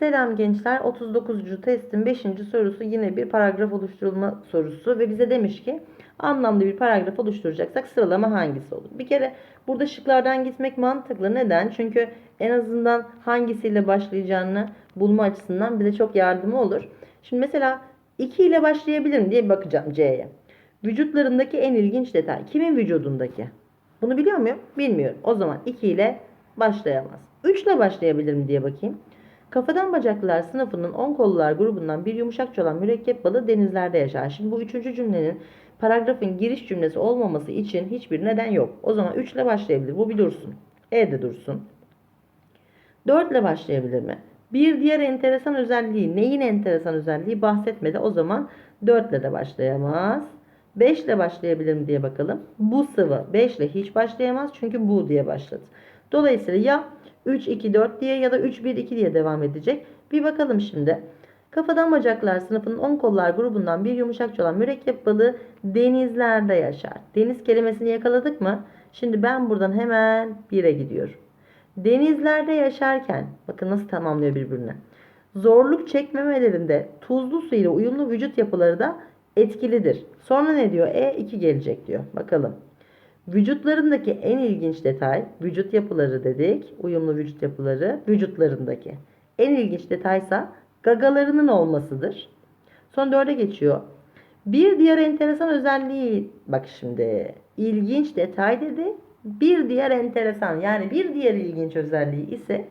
Selam gençler. 39. testin 5. sorusu yine bir paragraf oluşturulma sorusu ve bize demiş ki anlamlı bir paragraf oluşturacaksak sıralama hangisi olur? Bir kere burada şıklardan gitmek mantıklı. Neden? Çünkü en azından hangisiyle başlayacağını bulma açısından bize çok yardımı olur. Şimdi mesela 2 ile başlayabilirim diye bakacağım C'ye. Vücutlarındaki en ilginç detay. Kimin vücudundaki? Bunu biliyor muyum? Bilmiyorum. O zaman 2 ile başlayamaz. 3 ile başlayabilirim diye bakayım. Kafadan Bacaklılar sınıfının 10 kollular grubundan bir yumuşakça olan mürekkep balığı denizlerde yaşar. Şimdi bu üçüncü cümlenin paragrafın giriş cümlesi olmaması için hiçbir neden yok. O zaman 3 ile başlayabilir. Bu bir dursun. E de dursun. 4 ile başlayabilir mi? Bir diğer enteresan özelliği, neyin enteresan özelliği bahsetmedi. O zaman 4 ile de başlayamaz. 5 ile başlayabilir mi diye bakalım. Bu sıvı 5 ile hiç başlayamaz çünkü bu diye başladı. Dolayısıyla ya 3 2 4 diye ya da 3 1 2 diye devam edecek. Bir bakalım şimdi. Kafadan bacaklar sınıfının 10 kollar grubundan bir yumuşakça olan mürekkep balığı denizlerde yaşar. Deniz kelimesini yakaladık mı? Şimdi ben buradan hemen 1'e gidiyorum. Denizlerde yaşarken bakın nasıl tamamlıyor birbirine. Zorluk çekmemelerinde tuzlu su ile uyumlu vücut yapıları da etkilidir. Sonra ne diyor? E2 gelecek diyor. Bakalım. Vücutlarındaki en ilginç detay vücut yapıları dedik. Uyumlu vücut yapıları vücutlarındaki. En ilginç detaysa gagalarının olmasıdır. Son dörde geçiyor. Bir diğer enteresan özelliği bak şimdi ilginç detay dedi. Bir diğer enteresan yani bir diğer ilginç özelliği ise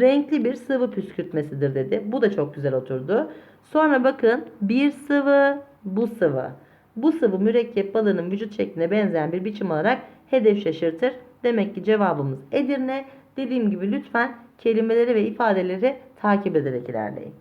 renkli bir sıvı püskürtmesidir dedi. Bu da çok güzel oturdu. Sonra bakın bir sıvı bu sıvı. Bu sıvı mürekkep balığının vücut şekline benzeyen bir biçim alarak hedef şaşırtır. Demek ki cevabımız Edirne. Dediğim gibi lütfen kelimeleri ve ifadeleri takip ederek ilerleyin.